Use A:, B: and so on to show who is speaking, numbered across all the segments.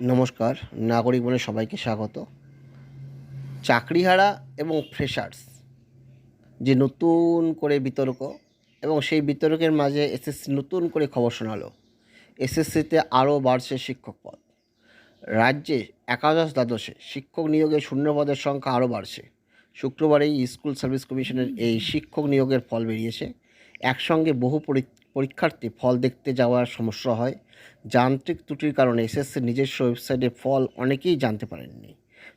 A: নমস্কার, নাগরিক বলে সবাইকে স্বাগত। চাকরিহারা এবং ফ্রেশার্স, যে নতুন করে বিতর্ক এবং সেই বিতর্কের মাঝে এসএসসি নতুন করে খবর শোনালো। এসএসসিতে আরও বাড়ছে শিক্ষক পদ রাজ্যে একাদশ দ্বাদশে শিক্ষক নিয়োগের শূন্য পদের সংখ্যা আরও বাড়ছে। শুক্রবারেই স্কুল সার্ভিস কমিশনের এই শিক্ষক নিয়োগের ফল বেরিয়েছে। একসঙ্গে বহু পরীক্ষার্থী ফল দেখতে যাওয়ার সমস্যা হয়। যান্ত্রিক ত্রুটির কারণে এসএসসির নিজস্ব ওয়েবসাইটে ফল অনেকেই জানতে পারেননি।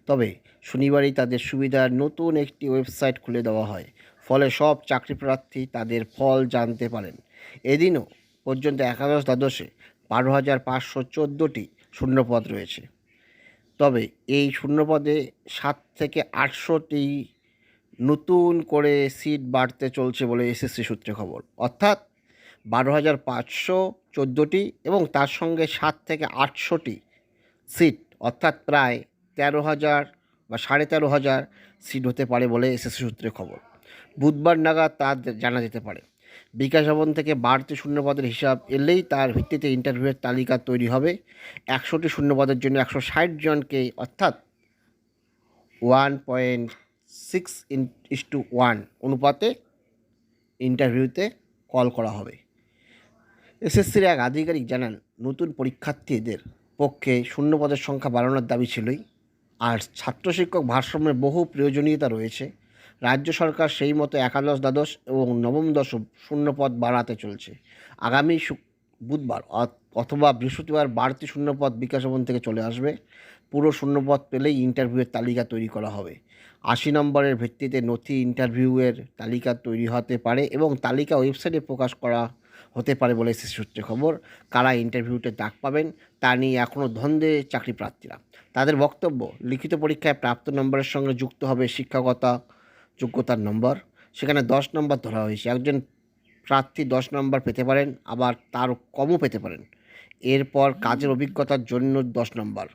A: তবে শনিবারই তাদের সুবিধার নতুন একটি ওয়েবসাইট খুলে দেওয়া হয়। ফলে সব চাকরি প্রার্থী তাদের ফল জানতে পারেন। এদিনও পর্যন্ত একাদশ দ্বাদশে বারো হাজার পাঁচশো চোদ্দোটি শূন্যপদ রয়েছে। তবে এই শূন্যপদে সাত থেকে আটশোটি নতুন করে সিট বাড়তে চলছে বলে এসএসসি সূত্রে খবর। অর্থাৎ বারো হাজার পাঁচশো চোদ্দোটি এবং তার সঙ্গে সাত থেকে আটশোটি সিট, অর্থাৎ প্রায় তেরো হাজার বা সাড়ে তেরো হাজার সিট হতে পারে বলে এসএসসি সূত্রে খবর। বুধবার নাগাদ তা জানা যেতে পারে। বিকাশ ভবন থেকে বাড়তি শূন্যপদের হিসাব এলেই তার ভিত্তিতে ইন্টারভিউয়ের তালিকা তৈরি হবে। একশোটি শূন্যপদের জন্য একশো ষাট জনকে, অর্থাৎ one point six in, is to one অনুপাতে ইন্টারভিউতে কল করা হবে। এসএসসির এক আধিকারিক জানান, নতুন পরীক্ষার্থীদের পক্ষে শূন্যপদের সংখ্যা বাড়ানোর দাবি ছিলই। আর ছাত্র শিক্ষক ভারসাম্যের বহু প্রয়োজনীয়তা রয়েছে। রাজ্য সরকার সেই মতো একাদশ, দ্বাদশ এবং নবম দশম শূন্যপদ বাড়াতে চলছে। আগামী বুধবার অথবা বৃহস্পতিবার বাড়তি শূন্যপদ বিকাশ ভবন থেকে চলে আসবে। পুরো শূন্যপদ পেলেই ইন্টারভিউয়ের তালিকা তৈরি করা হবে। আশি নম্বরের ভিত্তিতে নথি ইন্টারভিউয়ের তালিকা তৈরি হতে পারে এবং তালিকা ওয়েবসাইটে প্রকাশ করা হতে পারে বলে এসএসসি সূত্রে খবর। কারা ইন্টারভিউতে ডাক পাবেন, তা নিয়ে এখনও ধন্দে চাকরি প্রার্থীরা তাদের বক্তব্য, লিখিত পরীক্ষায় প্রাপ্ত নম্বরের সঙ্গে যুক্ত হবে শিক্ষকতা যোগ্যতার নম্বর। সেখানে দশ নম্বর ধরা হয়েছে। একজন প্রার্থী দশ নম্বর পেতে পারেন, আবার তার কমও পেতে পারেন। এরপর কাজের অভিজ্ঞতার জন্য দশ নম্বর।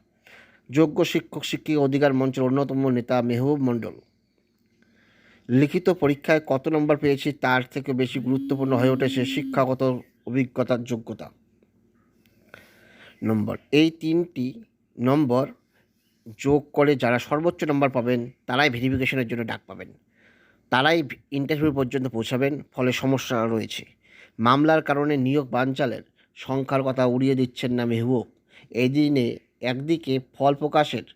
A: যোগ্য শিক্ষক, শিক্ষিকা অধিকার মঞ্চের অন্যতম নেতা মেহবুব মণ্ডল। লিখিত পরীক্ষায় কত নম্বর পেয়েছি তার থেকে বেশি গুরুত্বপূর্ণ হয়ে ওঠেছে শিক্ষাগত অভিজ্ঞতার যোগ্যতা। নম্বর, এই তিনটি নম্বর যোগ করে যারা সর্বোচ্চ নম্বর পাবেন, তারাই ভেরিফিকেশনের জন্য ডাক পাবেন। তারাই ইন্টারভিউ পর্যন্ত পৌঁছাবেন, ফলে সমস্যা রয়েছে। মামলার কারণে নিয়োগ বানচালের সংখ্যার কথা উড়িয়ে দিচ্ছেন না মেহবুব। এই দিনে একদিকে ফল প্রকাশের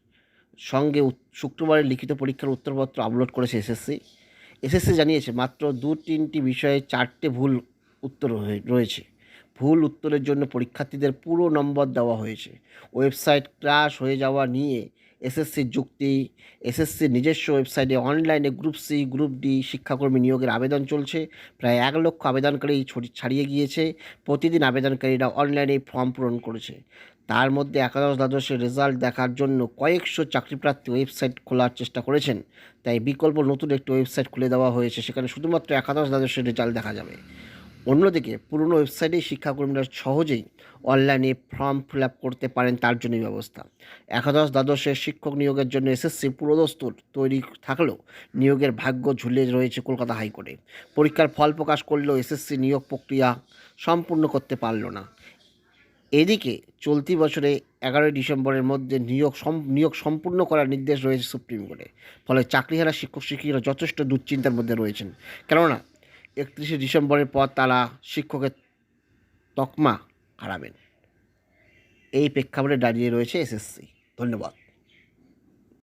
A: সঙ্গে শুক্রবারের লিখিত পরীক্ষার উত্তরপত্র আপলোড করেছে এসএসসি এসএসসি জানিয়েছে, মাত্র দু তিনটি বিষয়ে চারটে ভুল উত্তর রয়েছে। ভুল উত্তরের জন্য পরীক্ষার্থীদের পুরো নম্বর দেওয়া হয়েছে। ওয়েবসাইট ক্রাশ হয়ে যাওয়া নিয়ে এসএসসির যুক্তি এসএসসির নিজস্ব ওয়েবসাইটে অনলাইনে গ্রুপ সি গ্রুপ ডি শিক্ষাকর্মী নিয়োগের আবেদন চলছে। প্রায় এক লক্ষ আবেদনকারী ছড়ি- ছাড়িয়ে গিয়েছে। প্রতিদিন আবেদনকারীরা অনলাইনে ফর্ম পূরণ করেছে। তার মধ্যে একাদশ দ্বাদশের রেজাল্ট দেখার জন্য কয়েকশো চাকরিপ্রার্থী ওয়েবসাইট খোলার চেষ্টা করেছেন। তাই বিকল্প নতুন একটি ওয়েবসাইট খুলে দেওয়া হয়েছে। সেখানে শুধুমাত্র একাদশ দ্বাদশের রেজাল্ট দেখা যাবে। অন্যদিকে পুরনো ওয়েবসাইটে শিক্ষাকর্মীরা সহজেই অনলাইনে ফর্ম ফিল আপ করতে পারেন তার জন্যই ব্যবস্থা। একাদশ দ্বাদশের শিক্ষক নিয়োগের জন্য এসএসসি পুরোদস্তুর তৈরি থাকলেও নিয়োগের ভাগ্য ঝুলে রয়েছে কলকাতা হাইকোর্টে। পরীক্ষার ফল প্রকাশ করলেও এসএসসি নিয়োগ প্রক্রিয়া সম্পূর্ণ করতে পারল না। এদিকে চলতি বছরে এগারোই ডিসেম্বরের মধ্যে নিয়োগ নিয়োগ সম্পূর্ণ করার নির্দেশ রয়েছে সুপ্রিম কোর্টে। ফলে চাকরিহারা শিক্ষক শিক্ষিকারা যথেষ্ট দুশ্চিন্তার মধ্যে রয়েছেন। কেননা একত্রিশে ডিসেম্বরের পর তারা শিক্ষকের তকমা হারাবেন। এই প্রেক্ষাপটে দাঁড়িয়ে রয়েছে এসএসসি। ধন্যবাদ।